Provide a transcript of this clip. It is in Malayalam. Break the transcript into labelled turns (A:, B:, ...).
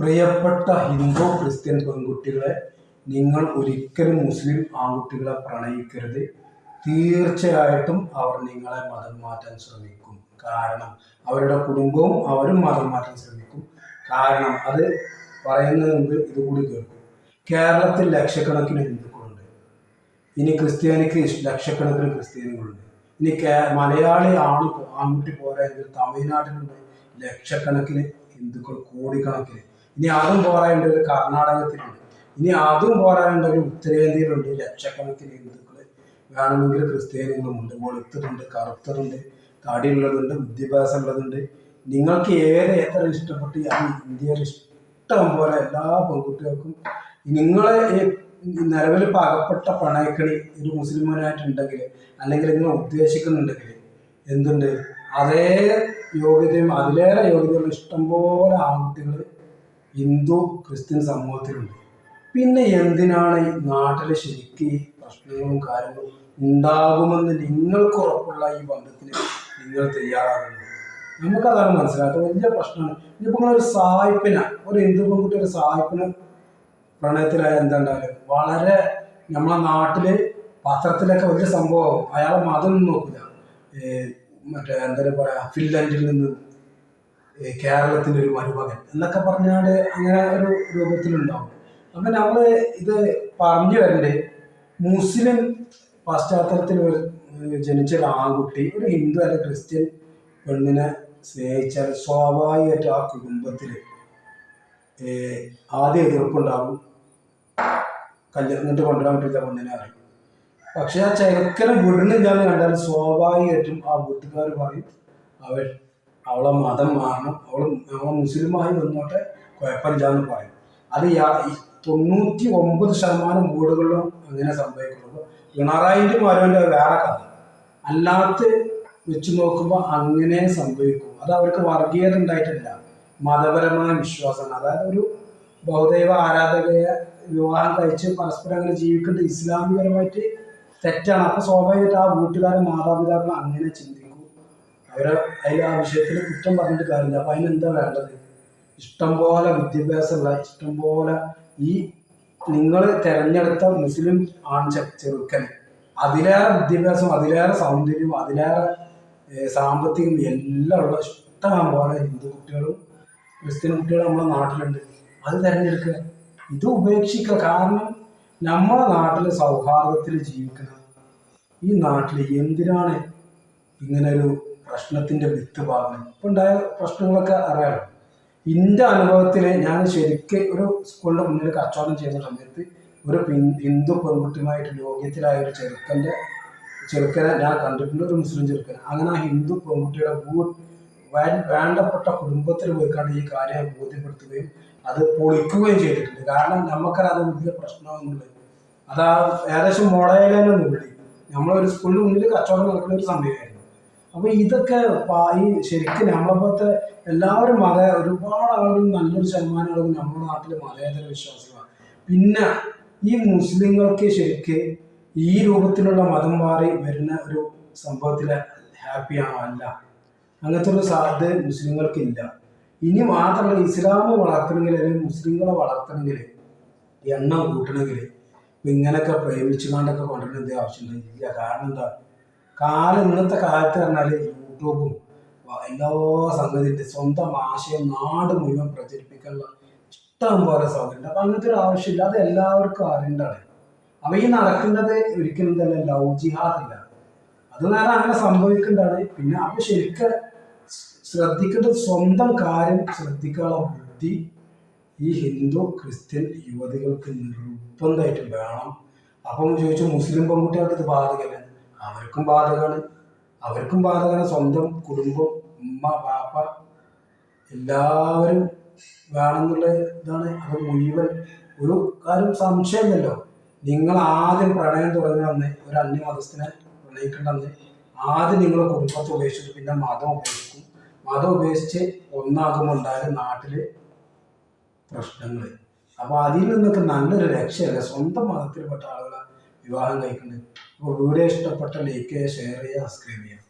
A: പ്രിയപ്പെട്ട ഹിന്ദു ക്രിസ്ത്യൻ പെൺകുട്ടികളെ നിങ്ങൾ ഒരിക്കലും മുസ്ലിം ആൺകുട്ടികളെ പ്രണയിക്കരുത്. തീർച്ചയായിട്ടും അവർ നിങ്ങളെ മതം മാറ്റാൻ ശ്രമിക്കും. കാരണം അവരുടെ കുടുംബവും അവരും മതം മാറ്റാൻ ശ്രമിക്കും. കാരണം അത് പറയുന്നതിന് മുമ്പ് ഇതുകൂടി കേൾക്കും. കേരളത്തിൽ ലക്ഷക്കണക്കിന് ഹിന്ദുക്കളുണ്ട്. ഇനി ക്രിസ്ത്യാനിക്ക് ലക്ഷക്കണക്കിന് ക്രിസ്ത്യാനികളുണ്ട്. ഇനി കേ മലയാളി ആണ് ആൺകുട്ടി പോരായെങ്കിൽ തമിഴ്നാട്ടിലുണ്ട് ലക്ഷക്കണക്കിന് ഹിന്ദുക്കൾ കോടിക്കണക്കിന്. ഇനി അതും പോരായുണ്ടെങ്കിൽ കർണാടകത്തിലുണ്ട്. ഇനി അതും പോരായുണ്ടെങ്കിൽ ഉത്തരേന്ത്യയിലുണ്ട് ലക്ഷക്കണക്കിന് ഹിന്ദുക്കൾ വേണമെങ്കിൽ ക്രിസ്ത്യാനികളുമുണ്ട് വെളുത്തതുണ്ട് കറുത്തതുണ്ട് തടിയുള്ളതുണ്ട് വിദ്യാഭ്യാസം ഉള്ളതുണ്ട് നിങ്ങൾക്ക് ഏത് എത്ര ഇഷ്ടപ്പെട്ട് അത് ഇന്ത്യയിൽ ഇഷ്ടം പോലെ എല്ലാ പെൺകുട്ടികൾക്കും നിങ്ങളെ നിലവിൽ ഇപ്പോൾ അകപ്പെട്ട പണയക്കണി ഒരു മുസ്ലിമാനായിട്ടുണ്ടെങ്കിൽ അല്ലെങ്കിൽ നിങ്ങൾ ഉദ്ദേശിക്കുന്നുണ്ടെങ്കിൽ എന്തുണ്ട്? അതേ യോഗ്യതയും അതിലേറെ യോഗ്യതകളും ഇഷ്ടംപോലെ ആൺകുട്ടികൾ ഹിന്ദു ക്രിസ്ത്യൻ സമൂഹത്തിലുണ്ട്. പിന്നെ എന്തിനാണ് ഈ നാട്ടിൽ ശരിക്ക് പ്രശ്നങ്ങളും കാര്യങ്ങളും ഉണ്ടാകുമെന്ന് നിങ്ങൾക്ക് ഉറപ്പുള്ള ഈ ബന്ധത്തിന് നിങ്ങൾ തയ്യാറാകുന്നത്? നമുക്കതാണ് മനസ്സിലാക്കുക വലിയ പ്രശ്നമാണ്. ഇനിയിപ്പോൾ നിങ്ങളൊരു സായിപ്പിന ഒരു ഹിന്ദു പെൺകുട്ടി ഒരു സായിപ്പിന് പ്രണയത്തിലായ എന്താണ്ടായാലും വളരെ നമ്മളെ നാട്ടിൽ പത്രത്തിലൊക്കെ വലിയ സംഭവം. അയാളെ മതം നോക്കില്ല മറ്റേ എന്താ പറയാ ഫിൻലൻഡിൽ നിന്ന് കേരളത്തിന്റെ ഒരു മരുമകൻ എന്നൊക്കെ പറഞ്ഞാൽ അങ്ങനെ ഒരു രൂപത്തിലുണ്ടാവും. അപ്പം നമ്മൾ ഇത് പറഞ്ഞു വരണ്ടേ? മുസ്ലിം പശ്ചാത്തലത്തിൽ ജനിച്ച ഒരു ആൺകുട്ടി ഒരു ഹിന്ദു അല്ല ക്രിസ്ത്യൻ പെണ്ണിനെ സ്നേഹിച്ചാൽ സ്വാഭാവികമായിട്ട് ആ കുടുംബത്തിൽ ആദ്യം എതിർപ്പുണ്ടാവും. കല്യാണം എന്നിട്ട് കൊണ്ടുവരാൻ പറ്റില്ല പെണ്ണിനെ അറിയും പക്ഷെ ആ ചെറുക്കനെ വിടുന്നില്ലാന്ന് കണ്ടാൽ സ്വാഭാവികമായിട്ടും ആ വീട്ടുകാർ പറയും അവൾ അവളെ മതം മാറണം അവൾ അവളെ മുസ്ലിമായി വന്നോട്ടെ കുഴപ്പമില്ലാന്ന് പറയും. അത് തൊണ്ണൂറ്റി ഒമ്പത് ശതമാനം വീടുകളിലും അങ്ങനെ സംഭവിക്കുള്ളൂ പിണറായിന്റെ മരുവിന്റെ വേറെ കഥ. അല്ലാത്ത വെച്ച് നോക്കുമ്പോൾ അങ്ങനെ സംഭവിക്കും. അത് അവർക്ക് വർഗീയത ഉണ്ടായിട്ടില്ല. മതപരമായ വിശ്വാസമാണ്. അതായത് ഒരു ബഹുദൈവ ആരാധകയെ വിവാഹം കഴിച്ച് പരസ്പരം അങ്ങനെ ജീവിക്കുന്നത് ഇസ്ലാമികപരമായിട്ട് തെറ്റാണ്. അപ്പോൾ സ്വാഭാവികമായിട്ട് ആ വീട്ടുകാരും മാതാപിതാക്കളും അങ്ങനെ ചിന്തിക്കും അവരെ അതിൽ ആ കുറ്റം പറഞ്ഞിട്ട് കാര്യമില്ല. അപ്പൊ അതിനെന്താ വേണ്ടത്? ഇഷ്ടംപോലെ വിദ്യാഭ്യാസമുള്ള ഇഷ്ടംപോലെ ഈ നിങ്ങൾ തിരഞ്ഞെടുത്ത മുസ്ലിം ആൺ ചെറുക്കന്. അതിലേറെ വിദ്യാഭ്യാസം അതിലേറെ സൗന്ദര്യം അതിലേറെ സാമ്പത്തികം എല്ലാം ഉള്ള ഇഷ്ടം പോലെ ഹിന്ദു കുട്ടികളും ക്രിസ്ത്യൻ കുട്ടികളും നമ്മുടെ നാട്ടിലുണ്ട്. അത് തിരഞ്ഞെടുക്കുക. ഇത് ഉപേക്ഷിക്കുക. കാരണം നമ്മുടെ നാട്ടിൽ സൗഹാർദ്ദത്തിൽ ജീവിക്കണം ഈ നാട്ടിൽ എന്തിനാണ് ഇങ്ങനെ ഒരു പ്രശ്നത്തിന്റെ വിത്ത് ഭാഗം. ഇപ്പൊ ഉണ്ടായ പ്രശ്നങ്ങളൊക്കെ അറിയാം ഇന്റെ അനുഭവത്തിൽ ഞാൻ ശരിക്ക് ഒരു സ്കൂളിന്റെ മുന്നിൽ കച്ചവടം ചെയ്യുന്ന സമയത്ത് ഒരു ഹിന്ദു പെൺകുട്ടിയുമായിട്ട് യോഗ്യത്തിലായ ഒരു ചെറുക്കന്റെ ചെറുക്കനെ ഞാൻ കണ്ടിട്ടുണ്ട് ഒരു മുസ്ലിം ചെറുക്കൻ അങ്ങനെ ആ ഹിന്ദു പെൺകുട്ടിയുടെ വേണ്ടപ്പെട്ട കുടുംബത്തിൽ പോയിക്കാണ്ട് ഈ കാര്യം ബോധ്യപ്പെടുത്തുകയും അത് പൊളിക്കുകയും ചെയ്തിട്ടുണ്ട്. കാരണം നമുക്കത് വലിയ പ്രശ്നമൊന്നുമില്ല അതാ ഏകദേശം മുളയിലെ വിളി നമ്മളൊരു സ്കൂളിന് മുന്നിൽ കച്ചവടം നടക്കുന്ന ഒരു സമയമായിരുന്നു. അപ്പൊ ഇതൊക്കെ ഈ ശരിക്കും നമ്മളെ പോലത്തെ എല്ലാവരും മല ഒരുപാട് ആളുകളും നല്ലൊരു ശതമാനം ആളുകൾ നമ്മുടെ നാട്ടിൽ മലയാള വിശ്വാസികളാണ് പിന്നെ ഈ മുസ്ലിങ്ങൾക്ക് ശരിക്ക് ഈ രൂപത്തിലുള്ള മതം മാറി വരുന്ന ഒരു സംഭവത്തിൽ ഹാപ്പി അല്ല. അങ്ങനത്തെ ഒരു സാധ്യത മുസ്ലിങ്ങൾക്ക് ഇല്ല ഇനി മാത്രമല്ല ഇസ്ലാം വളർത്തണമെങ്കിൽ അല്ലെങ്കിൽ മുസ്ലിങ്ങളെ വളർത്തണമെങ്കിൽ എണ്ണം കൂട്ടണമെങ്കിൽ ഇങ്ങനെയൊക്കെ പ്രേമിച്ചു കൊണ്ടൊക്കെ കൊണ്ടുവരുന്ന എന്ത് ആവശ്യമുണ്ട് ഇല്ല കാരണം എന്താ? കാലം ഇന്നത്തെ കാലത്ത് പറഞ്ഞാൽ യൂട്യൂബും എല്ലാ സംഗതിയുണ്ട്. സ്വന്തം ആശയം നാട് മുഴുവൻ പ്രചരിപ്പിക്കാനുള്ള ഇഷ്ടം പോലെ സൗകര്യം അപ്പൊ അങ്ങനത്തെ ഒരു ആവശ്യമില്ല. അത് എല്ലാവർക്കും അറിയേണ്ടതാണ്. അപ്പൊ ഈ നടക്കുന്നത് ഒരിക്കലും തന്നെ ലവ് അത് നേരെ അങ്ങനെ സംഭവിക്കേണ്ടതാണ്. പിന്നെ അപ്പൊ ശരിക്കും ശ്രദ്ധിക്കേണ്ടത് സ്വന്തം കാര്യം ശ്രദ്ധിക്കാനുള്ള ബുദ്ധി ഈ ഹിന്ദു ക്രിസ്ത്യൻ യുവതികൾക്ക് നിർബന്ധമായിട്ട് വേണം. അപ്പം ചോദിച്ചു മുസ്ലിം പെൺകുട്ടികൾക്ക് ഇത് ബാധകമല്ല അവർക്കും ബാധകമാണ്. അവർക്കും ബാധകമാണ്. സ്വന്തം കുടുംബം ഉമ്മ പാപ്പ എല്ലാവരും വേണമെന്നുള്ള ഇതാണ്. അത് മുഴുവൻ ഒരു കാര്യം സംശയമില്ലല്ലോ. നിങ്ങൾ ആദ്യം പ്രണയം തുടങ്ങി വന്ന് ഒരു അന്യ മതസ്ഥനെ ആദ്യം നിങ്ങൾ കുടുംബത്തെ ഉപേക്ഷിച്ചിട്ട് പിന്നെ മതം ഉപേക്ഷിക്കും. മതം ഉപേക്ഷിച്ച് ഒന്നാകുമ്പോൾ ഉണ്ടായ നാട്ടിൽ പ്രശ്നങ്ങൾ അപ്പൊ അതിൽ നിന്നൊക്കെ നല്ലൊരു രക്ഷയല്ല? സ്വന്തം മതത്തിൽപ്പെട്ട ആളുകളെ വിവാഹം കഴിക്കുന്നത് അപ്പോൾ വീഡിയോ ഇഷ്ടപ്പെട്ട ലൈക്ക് ചെയ്യുക ഷെയർ ചെയ്യുക സബ്സ്ക്രൈബ് ചെയ്യുക.